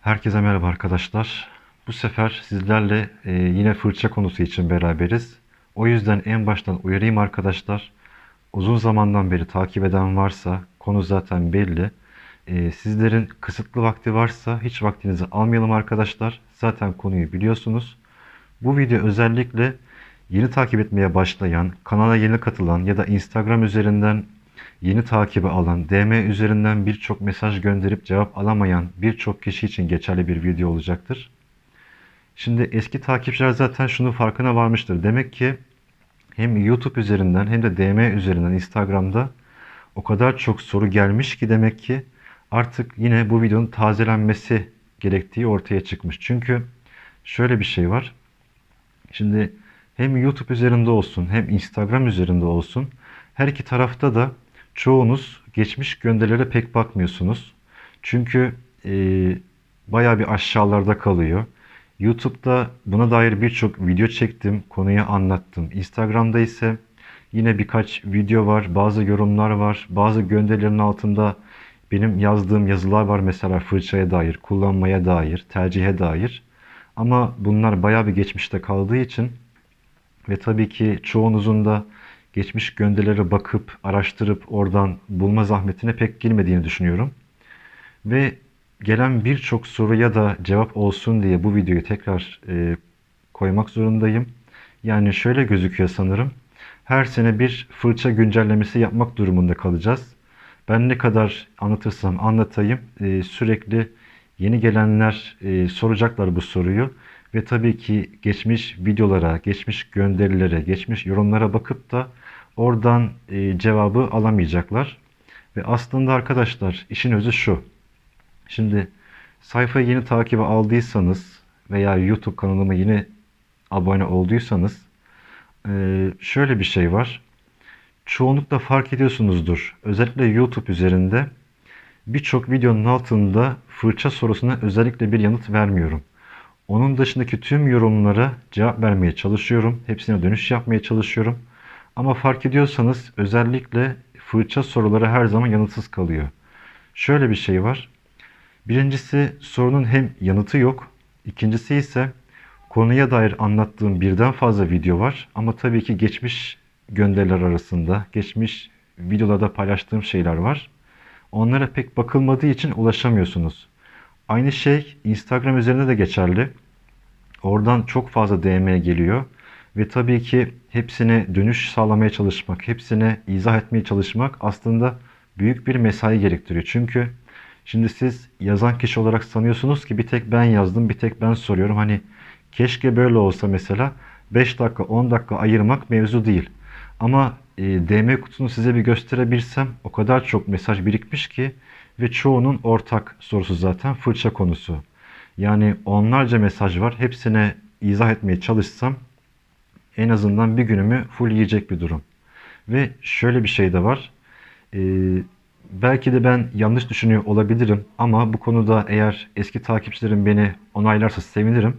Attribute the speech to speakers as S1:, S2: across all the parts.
S1: Herkese merhaba arkadaşlar. Bu sefer sizlerle e, yine fırça konusu için beraberiz. O yüzden en baştan uyarayım arkadaşlar. Uzun zamandan beri takip eden varsa konu zaten belli. E, sizlerin kısıtlı vakti varsa hiç vaktinizi almayalım arkadaşlar. Zaten konuyu biliyorsunuz. Bu video özellikle yeni takip etmeye başlayan, kanala yeni katılan ya da Instagram üzerinden yeni takibi alan, DM üzerinden birçok mesaj gönderip cevap alamayan birçok kişi için geçerli bir video olacaktır. Şimdi eski takipçiler zaten şunu farkına varmıştır. Demek ki hem YouTube üzerinden hem de DM üzerinden Instagram'da o kadar çok soru gelmiş ki demek ki artık yine bu videonun tazelenmesi gerektiği ortaya çıkmış. Çünkü şöyle bir şey var. Şimdi hem YouTube üzerinde olsun hem Instagram üzerinde olsun her iki tarafta da çoğunuz geçmiş gönderilere pek bakmıyorsunuz. Çünkü e, bayağı bir aşağılarda kalıyor. YouTube'da buna dair birçok video çektim, konuyu anlattım. Instagram'da ise yine birkaç video var, bazı yorumlar var, bazı gönderilerin altında benim yazdığım yazılar var mesela fırçaya dair, kullanmaya dair, tercihe dair. Ama bunlar bayağı bir geçmişte kaldığı için ve tabii ki çoğunuzun da geçmiş gönderilere bakıp, araştırıp oradan bulma zahmetine pek girmediğini düşünüyorum. Ve gelen birçok soruya da cevap olsun diye bu videoyu tekrar e, koymak zorundayım. Yani şöyle gözüküyor sanırım. Her sene bir fırça güncellemesi yapmak durumunda kalacağız. Ben ne kadar anlatırsam anlatayım e, sürekli yeni gelenler e, soracaklar bu soruyu. Ve tabii ki geçmiş videolara, geçmiş gönderilere, geçmiş yorumlara bakıp da oradan e, cevabı alamayacaklar. Ve aslında arkadaşlar işin özü şu. Şimdi sayfayı yeni takibe aldıysanız veya YouTube kanalıma yeni abone olduysanız e, şöyle bir şey var. Çoğunlukla fark ediyorsunuzdur. Özellikle YouTube üzerinde birçok videonun altında fırça sorusuna özellikle bir yanıt vermiyorum. Onun dışındaki tüm yorumlara cevap vermeye çalışıyorum. Hepsine dönüş yapmaya çalışıyorum. Ama fark ediyorsanız özellikle fırça soruları her zaman yanıtsız kalıyor. Şöyle bir şey var. Birincisi sorunun hem yanıtı yok. İkincisi ise konuya dair anlattığım birden fazla video var. Ama tabii ki geçmiş gönderiler arasında, geçmiş videolarda paylaştığım şeyler var. Onlara pek bakılmadığı için ulaşamıyorsunuz. Aynı şey Instagram üzerinde de geçerli. Oradan çok fazla DM geliyor. Ve tabii ki hepsine dönüş sağlamaya çalışmak, hepsine izah etmeye çalışmak aslında büyük bir mesai gerektiriyor. Çünkü şimdi siz yazan kişi olarak sanıyorsunuz ki bir tek ben yazdım, bir tek ben soruyorum. Hani keşke böyle olsa mesela 5 dakika, 10 dakika ayırmak mevzu değil. Ama e, DM kutusunu size bir gösterebilsem o kadar çok mesaj birikmiş ki ve çoğunun ortak sorusu zaten fırça konusu. Yani onlarca mesaj var. Hepsine izah etmeye çalışsam en azından bir günümü full yiyecek bir durum. Ve şöyle bir şey de var. Ee, belki de ben yanlış düşünüyor olabilirim ama bu konuda eğer eski takipçilerim beni onaylarsa sevinirim.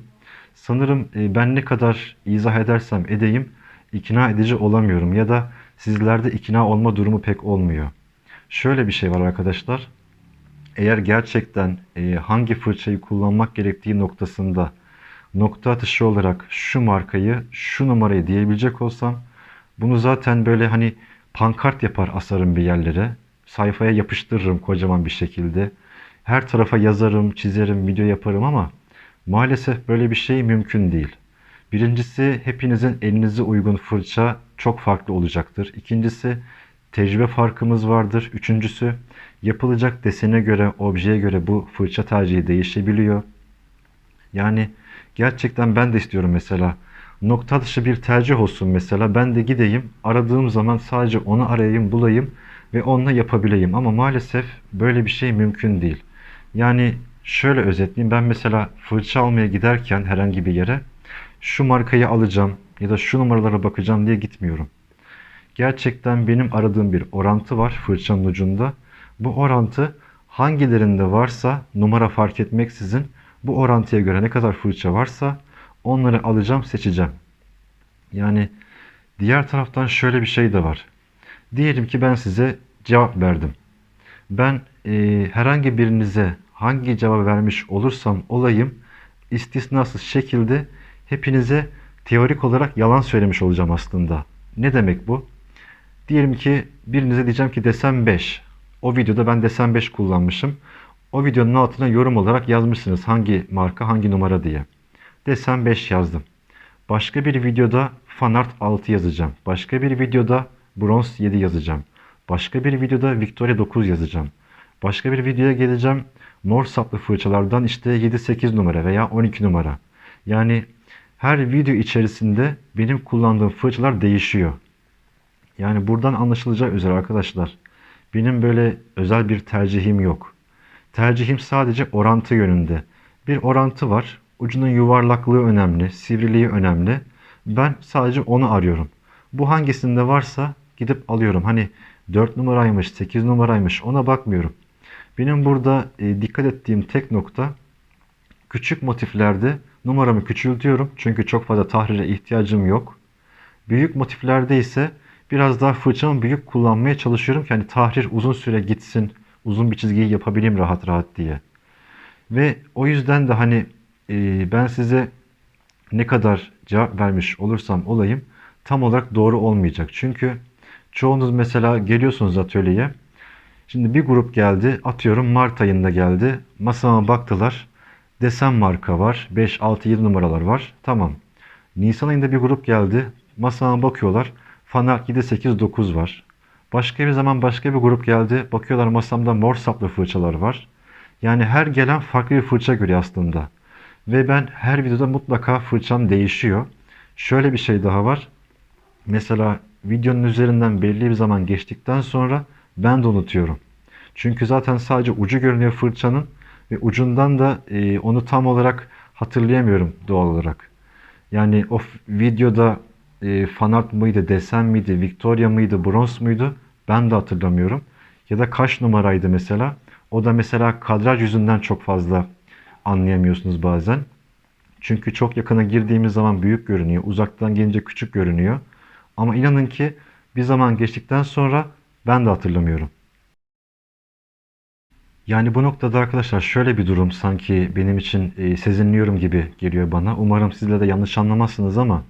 S1: Sanırım e, ben ne kadar izah edersem edeyim ikna edici olamıyorum ya da sizlerde ikna olma durumu pek olmuyor. Şöyle bir şey var arkadaşlar. Eğer gerçekten e, hangi fırçayı kullanmak gerektiği noktasında nokta atışı olarak şu markayı, şu numarayı diyebilecek olsam bunu zaten böyle hani pankart yapar asarım bir yerlere. Sayfaya yapıştırırım kocaman bir şekilde. Her tarafa yazarım, çizerim, video yaparım ama maalesef böyle bir şey mümkün değil. Birincisi hepinizin elinize uygun fırça çok farklı olacaktır. İkincisi tecrübe farkımız vardır. Üçüncüsü yapılacak desene göre, objeye göre bu fırça tercihi değişebiliyor. Yani Gerçekten ben de istiyorum mesela. Nokta dışı bir tercih olsun mesela. Ben de gideyim aradığım zaman sadece onu arayayım bulayım ve onunla yapabileyim. Ama maalesef böyle bir şey mümkün değil. Yani şöyle özetleyeyim. Ben mesela fırça almaya giderken herhangi bir yere şu markayı alacağım ya da şu numaralara bakacağım diye gitmiyorum. Gerçekten benim aradığım bir orantı var fırçanın ucunda. Bu orantı hangilerinde varsa numara fark etmeksizin bu orantıya göre ne kadar fırça varsa onları alacağım, seçeceğim. Yani diğer taraftan şöyle bir şey de var. Diyelim ki ben size cevap verdim. Ben e, herhangi birinize hangi cevabı vermiş olursam olayım istisnasız şekilde hepinize teorik olarak yalan söylemiş olacağım aslında. Ne demek bu? Diyelim ki birinize diyeceğim ki desem 5. O videoda ben desem 5 kullanmışım. O videonun altına yorum olarak yazmışsınız hangi marka hangi numara diye. Desem 5 yazdım. Başka bir videoda fanart 6 yazacağım. Başka bir videoda bronz 7 yazacağım. Başka bir videoda Victoria 9 yazacağım. Başka bir videoya geleceğim. Mor saplı fırçalardan işte 7-8 numara veya 12 numara. Yani her video içerisinde benim kullandığım fırçalar değişiyor. Yani buradan anlaşılacağı üzere arkadaşlar benim böyle özel bir tercihim yok. Tercihim sadece orantı yönünde. Bir orantı var. Ucunun yuvarlaklığı önemli, sivriliği önemli. Ben sadece onu arıyorum. Bu hangisinde varsa gidip alıyorum. Hani 4 numaraymış, 8 numaraymış ona bakmıyorum. Benim burada e, dikkat ettiğim tek nokta küçük motiflerde numaramı küçültüyorum. Çünkü çok fazla tahrire ihtiyacım yok. Büyük motiflerde ise biraz daha fırçamı büyük kullanmaya çalışıyorum ki hani tahrir uzun süre gitsin, uzun bir çizgiyi yapabileyim rahat rahat diye. Ve o yüzden de hani e, ben size ne kadar cevap vermiş olursam olayım tam olarak doğru olmayacak. Çünkü çoğunuz mesela geliyorsunuz atölyeye. Şimdi bir grup geldi. Atıyorum Mart ayında geldi. Masama baktılar. Desen marka var. 5, 6, 7 numaralar var. Tamam. Nisan ayında bir grup geldi. Masama bakıyorlar. Fanart 7, 8, 9 var. Başka bir zaman başka bir grup geldi. Bakıyorlar masamda mor saplı fırçalar var. Yani her gelen farklı bir fırça görüyor aslında. Ve ben her videoda mutlaka fırçam değişiyor. Şöyle bir şey daha var. Mesela videonun üzerinden belli bir zaman geçtikten sonra ben de unutuyorum. Çünkü zaten sadece ucu görünüyor fırçanın ve ucundan da e, onu tam olarak hatırlayamıyorum doğal olarak. Yani o videoda e, fanart mıydı, desen miydi, Victoria mıydı, bronz muydu ben de hatırlamıyorum. Ya da kaç numaraydı mesela. O da mesela kadraj yüzünden çok fazla anlayamıyorsunuz bazen. Çünkü çok yakına girdiğimiz zaman büyük görünüyor. Uzaktan gelince küçük görünüyor. Ama inanın ki bir zaman geçtikten sonra ben de hatırlamıyorum. Yani bu noktada arkadaşlar şöyle bir durum sanki benim için e, sezinliyorum gibi geliyor bana. Umarım sizler de yanlış anlamazsınız ama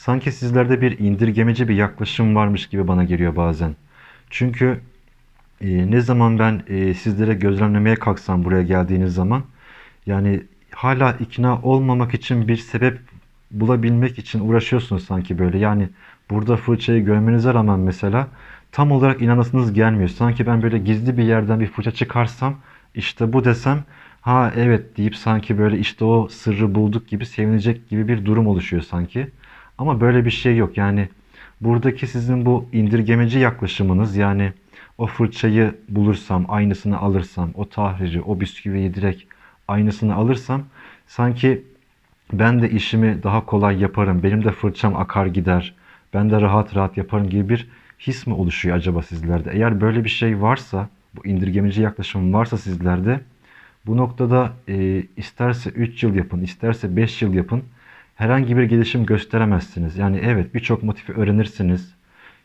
S1: sanki sizlerde bir indirgemeci bir yaklaşım varmış gibi bana geliyor bazen. Çünkü e, ne zaman ben e, sizlere gözlemlemeye kalksam buraya geldiğiniz zaman yani hala ikna olmamak için bir sebep bulabilmek için uğraşıyorsunuz sanki böyle. Yani burada fırçayı görmenize rağmen mesela tam olarak inanasınız gelmiyor. Sanki ben böyle gizli bir yerden bir fırça çıkarsam işte bu desem ha evet deyip sanki böyle işte o sırrı bulduk gibi sevinecek gibi bir durum oluşuyor sanki. Ama böyle bir şey yok. Yani buradaki sizin bu indirgemeci yaklaşımınız yani o fırçayı bulursam, aynısını alırsam, o tahriri, o bisküviyi direkt aynısını alırsam sanki ben de işimi daha kolay yaparım, benim de fırçam akar gider, ben de rahat rahat yaparım gibi bir his mi oluşuyor acaba sizlerde? Eğer böyle bir şey varsa, bu indirgemeci yaklaşım varsa sizlerde bu noktada e, isterse 3 yıl yapın, isterse 5 yıl yapın herhangi bir gelişim gösteremezsiniz. Yani evet birçok motifi öğrenirsiniz.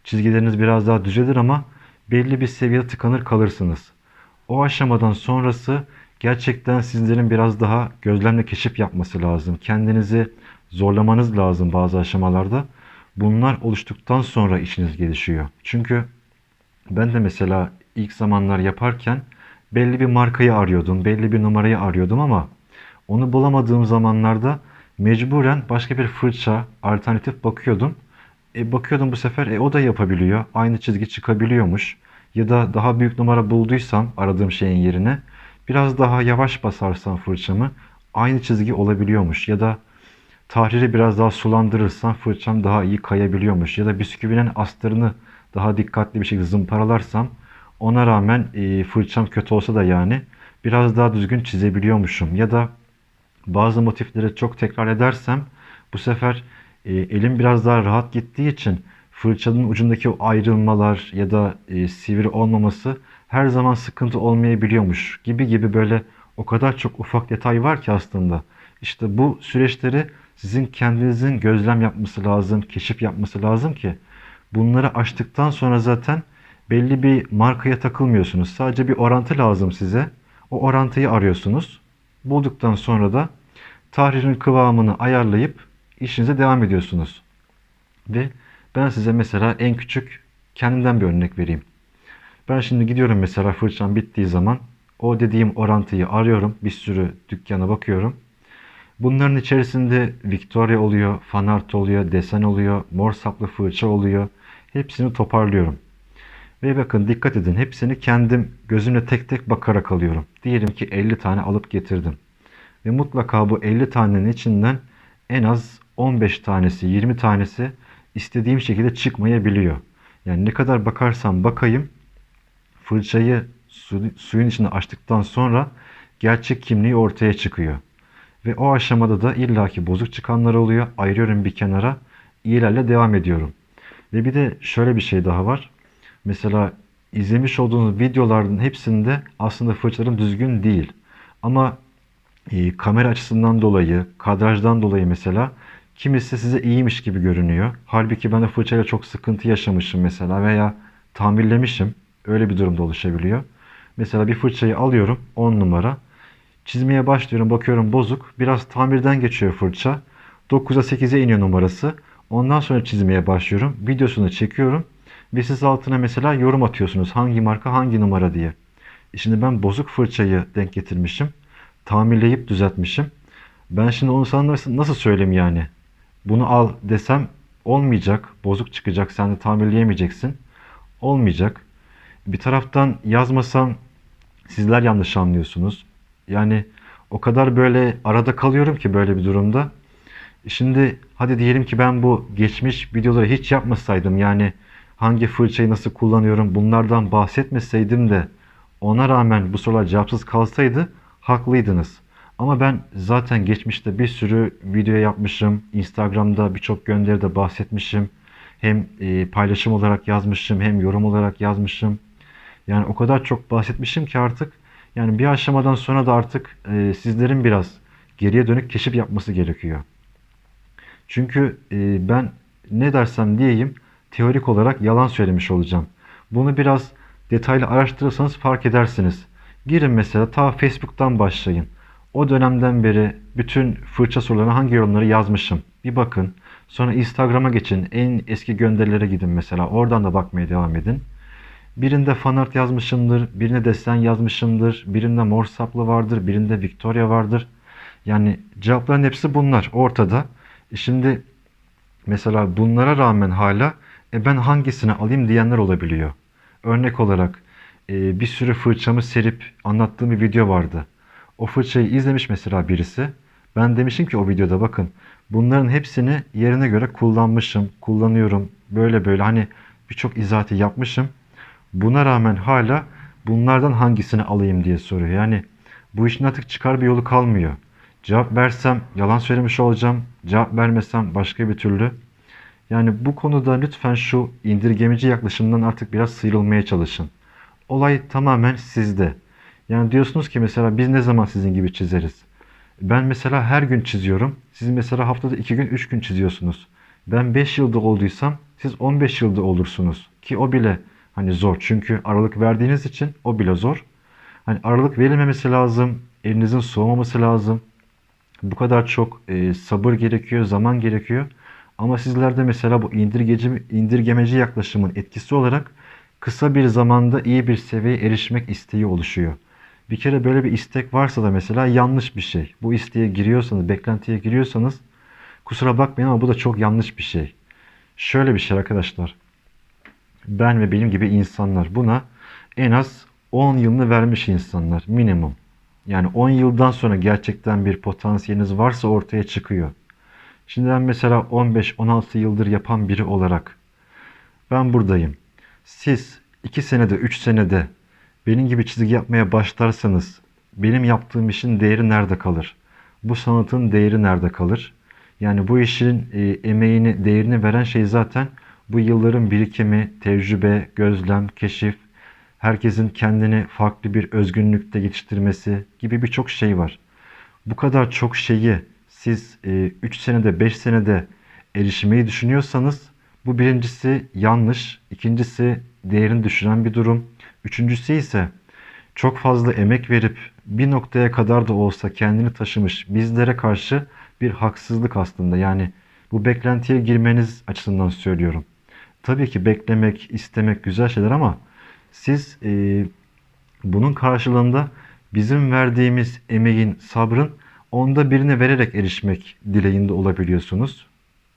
S1: Çizgileriniz biraz daha düzelir ama belli bir seviyede tıkanır kalırsınız. O aşamadan sonrası gerçekten sizlerin biraz daha gözlemle keşif yapması lazım. Kendinizi zorlamanız lazım bazı aşamalarda. Bunlar oluştuktan sonra işiniz gelişiyor. Çünkü ben de mesela ilk zamanlar yaparken belli bir markayı arıyordum, belli bir numarayı arıyordum ama onu bulamadığım zamanlarda mecburen başka bir fırça, alternatif bakıyordum. E, bakıyordum bu sefer e, o da yapabiliyor. Aynı çizgi çıkabiliyormuş. Ya da daha büyük numara bulduysam aradığım şeyin yerine biraz daha yavaş basarsam fırçamı aynı çizgi olabiliyormuş. Ya da tahriri biraz daha sulandırırsam fırçam daha iyi kayabiliyormuş. Ya da bisküvinin astarını daha dikkatli bir şekilde zımparalarsam ona rağmen e, fırçam kötü olsa da yani biraz daha düzgün çizebiliyormuşum. Ya da bazı motifleri çok tekrar edersem bu sefer e, elim biraz daha rahat gittiği için fırçanın ucundaki o ayrılmalar ya da e, sivri olmaması her zaman sıkıntı olmayabiliyormuş gibi gibi böyle o kadar çok ufak detay var ki aslında. İşte bu süreçleri sizin kendinizin gözlem yapması lazım, keşif yapması lazım ki bunları aştıktan sonra zaten belli bir markaya takılmıyorsunuz. Sadece bir orantı lazım size. O orantıyı arıyorsunuz. Bulduktan sonra da tahririn kıvamını ayarlayıp işinize devam ediyorsunuz. Ve ben size mesela en küçük kendimden bir örnek vereyim. Ben şimdi gidiyorum mesela fırçam bittiği zaman o dediğim orantıyı arıyorum. Bir sürü dükkana bakıyorum. Bunların içerisinde Victoria oluyor, fanart oluyor, desen oluyor, mor saplı fırça oluyor. Hepsini toparlıyorum. Ve bakın dikkat edin hepsini kendim gözümle tek tek bakarak alıyorum. Diyelim ki 50 tane alıp getirdim. Ve mutlaka bu 50 tanenin içinden en az 15 tanesi, 20 tanesi istediğim şekilde çıkmayabiliyor. Yani ne kadar bakarsam bakayım fırçayı su, suyun içine açtıktan sonra gerçek kimliği ortaya çıkıyor. Ve o aşamada da illaki bozuk çıkanlar oluyor. Ayırıyorum bir kenara. İyilerle devam ediyorum. Ve bir de şöyle bir şey daha var. Mesela izlemiş olduğunuz videoların hepsinde aslında fırçalarım düzgün değil. Ama e, kamera açısından dolayı, kadrajdan dolayı mesela kimisi size iyiymiş gibi görünüyor. Halbuki ben de fırçayla çok sıkıntı yaşamışım mesela veya tamirlemişim. Öyle bir durumda oluşabiliyor. Mesela bir fırçayı alıyorum 10 numara. Çizmeye başlıyorum bakıyorum bozuk. Biraz tamirden geçiyor fırça. 9'a 8'e iniyor numarası. Ondan sonra çizmeye başlıyorum. Videosunu çekiyorum. Ve siz altına mesela yorum atıyorsunuz. Hangi marka hangi numara diye. E şimdi ben bozuk fırçayı denk getirmişim. Tamirleyip düzeltmişim. Ben şimdi onu sana nasıl, nasıl söyleyeyim yani? Bunu al desem olmayacak. Bozuk çıkacak. Sen de tamirleyemeyeceksin. Olmayacak. Bir taraftan yazmasam sizler yanlış anlıyorsunuz. Yani o kadar böyle arada kalıyorum ki böyle bir durumda. Şimdi hadi diyelim ki ben bu geçmiş videoları hiç yapmasaydım yani hangi fırçayı nasıl kullanıyorum bunlardan bahsetmeseydim de ona rağmen bu sorular cevapsız kalsaydı haklıydınız. Ama ben zaten geçmişte bir sürü video yapmışım. Instagram'da birçok gönderide bahsetmişim. Hem e, paylaşım olarak yazmışım hem yorum olarak yazmışım. Yani o kadar çok bahsetmişim ki artık yani bir aşamadan sonra da artık e, sizlerin biraz geriye dönük keşif yapması gerekiyor. Çünkü e, ben ne dersem diyeyim teorik olarak yalan söylemiş olacağım. Bunu biraz detaylı araştırırsanız fark edersiniz. Girin mesela ta Facebook'tan başlayın. O dönemden beri bütün fırça sorularına hangi yorumları yazmışım. Bir bakın. Sonra Instagram'a geçin. En eski gönderilere gidin mesela. Oradan da bakmaya devam edin. Birinde fanart yazmışımdır, birine desen yazmışımdır, birinde mor saplı vardır, birinde Victoria vardır. Yani cevapların hepsi bunlar ortada. E şimdi mesela bunlara rağmen hala e ben hangisini alayım diyenler olabiliyor. Örnek olarak e, bir sürü fırçamı serip anlattığım bir video vardı. O fırçayı izlemiş mesela birisi. Ben demişim ki o videoda bakın bunların hepsini yerine göre kullanmışım, kullanıyorum. Böyle böyle hani birçok izahatı yapmışım. Buna rağmen hala bunlardan hangisini alayım diye soruyor. Yani bu işin artık çıkar bir yolu kalmıyor. Cevap versem yalan söylemiş olacağım. Cevap vermesem başka bir türlü. Yani bu konuda lütfen şu indirgemeci yaklaşımdan artık biraz sıyrılmaya çalışın. Olay tamamen sizde. Yani diyorsunuz ki mesela biz ne zaman sizin gibi çizeriz? Ben mesela her gün çiziyorum. Siz mesela haftada 2 gün 3 gün çiziyorsunuz. Ben 5 yılda olduysam siz 15 yılda olursunuz. Ki o bile hani zor. Çünkü aralık verdiğiniz için o bile zor. Hani aralık verilmemesi lazım. Elinizin soğumaması lazım. Bu kadar çok e, sabır gerekiyor, zaman gerekiyor. Ama sizlerde mesela bu indirgeci, indirgemeci yaklaşımın etkisi olarak kısa bir zamanda iyi bir seviyeye erişmek isteği oluşuyor. Bir kere böyle bir istek varsa da mesela yanlış bir şey. Bu isteğe giriyorsanız, beklentiye giriyorsanız kusura bakmayın ama bu da çok yanlış bir şey. Şöyle bir şey arkadaşlar. Ben ve benim gibi insanlar buna en az 10 yılını vermiş insanlar minimum. Yani 10 yıldan sonra gerçekten bir potansiyeliniz varsa ortaya çıkıyor. Şimdi ben mesela 15-16 yıldır yapan biri olarak ben buradayım. Siz 2 senede 3 senede benim gibi çizgi yapmaya başlarsanız benim yaptığım işin değeri nerede kalır? Bu sanatın değeri nerede kalır? Yani bu işin e, emeğini, değerini veren şey zaten bu yılların birikimi, tecrübe, gözlem, keşif, herkesin kendini farklı bir özgünlükte yetiştirmesi gibi birçok şey var. Bu kadar çok şeyi siz 3 e, senede 5 senede erişmeyi düşünüyorsanız bu birincisi yanlış, ikincisi değerini düşüren bir durum. Üçüncüsü ise çok fazla emek verip bir noktaya kadar da olsa kendini taşımış bizlere karşı bir haksızlık aslında. Yani bu beklentiye girmeniz açısından söylüyorum. Tabii ki beklemek, istemek güzel şeyler ama siz e, bunun karşılığında bizim verdiğimiz emeğin, sabrın onda birine vererek erişmek dileğinde olabiliyorsunuz.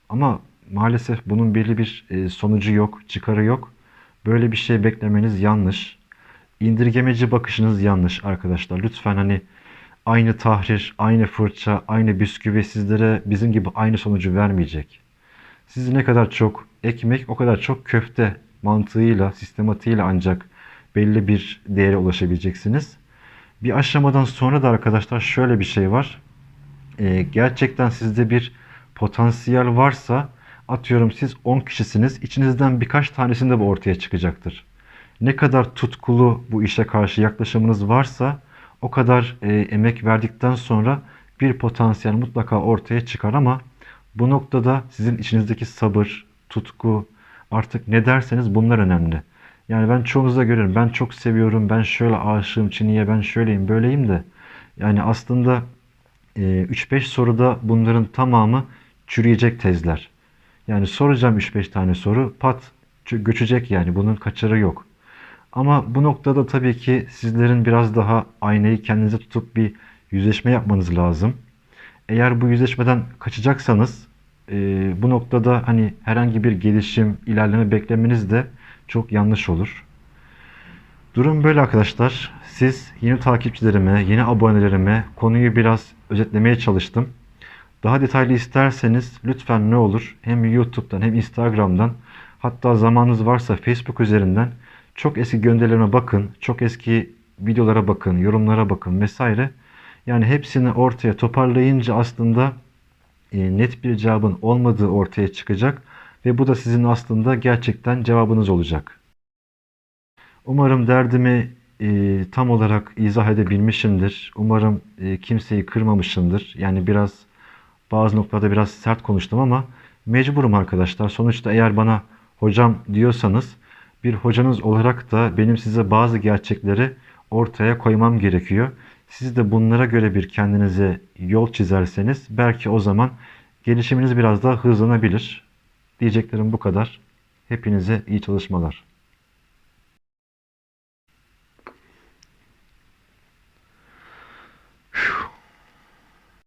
S1: Ama maalesef bunun belli bir e, sonucu yok, çıkarı yok. Böyle bir şey beklemeniz yanlış. İndirgemeci bakışınız yanlış arkadaşlar. Lütfen hani aynı tahrir, aynı fırça, aynı bisküvi sizlere bizim gibi aynı sonucu vermeyecek. Siz ne kadar çok ekmek, o kadar çok köfte mantığıyla, sistematiğiyle ancak belli bir değere ulaşabileceksiniz. Bir aşamadan sonra da arkadaşlar şöyle bir şey var. Ee, gerçekten sizde bir potansiyel varsa atıyorum siz 10 kişisiniz. İçinizden birkaç tanesinde bu ortaya çıkacaktır. Ne kadar tutkulu bu işe karşı yaklaşımınız varsa o kadar e, emek verdikten sonra bir potansiyel mutlaka ortaya çıkar ama bu noktada sizin içinizdeki sabır, tutku, artık ne derseniz bunlar önemli. Yani ben çoğunuzda görüyorum. Ben çok seviyorum. Ben şöyle aşığım Çin'iye. Ben şöyleyim, böyleyim de. Yani aslında e, 3-5 soruda bunların tamamı çürüyecek tezler. Yani soracağım 3-5 tane soru pat göçecek yani. Bunun kaçarı yok. Ama bu noktada tabii ki sizlerin biraz daha aynayı kendinize tutup bir yüzleşme yapmanız lazım. Eğer bu yüzleşmeden kaçacaksanız e, bu noktada hani herhangi bir gelişim, ilerleme beklemeniz de çok yanlış olur. Durum böyle arkadaşlar. Siz yeni takipçilerime, yeni abonelerime konuyu biraz özetlemeye çalıştım. Daha detaylı isterseniz lütfen ne olur hem YouTube'dan hem Instagram'dan hatta zamanınız varsa Facebook üzerinden çok eski gönderilerime bakın, çok eski videolara bakın, yorumlara bakın vesaire. Yani hepsini ortaya toparlayınca aslında e, net bir cevabın olmadığı ortaya çıkacak ve bu da sizin aslında gerçekten cevabınız olacak. Umarım derdimi e, tam olarak izah edebilmişimdir. Umarım e, kimseyi kırmamışımdır. Yani biraz bazı noktalarda biraz sert konuştum ama mecburum arkadaşlar. Sonuçta eğer bana hocam diyorsanız bir hocanız olarak da benim size bazı gerçekleri ortaya koymam gerekiyor. Siz de bunlara göre bir kendinize yol çizerseniz belki o zaman gelişiminiz biraz daha hızlanabilir. Diyeceklerim bu kadar. Hepinize iyi çalışmalar.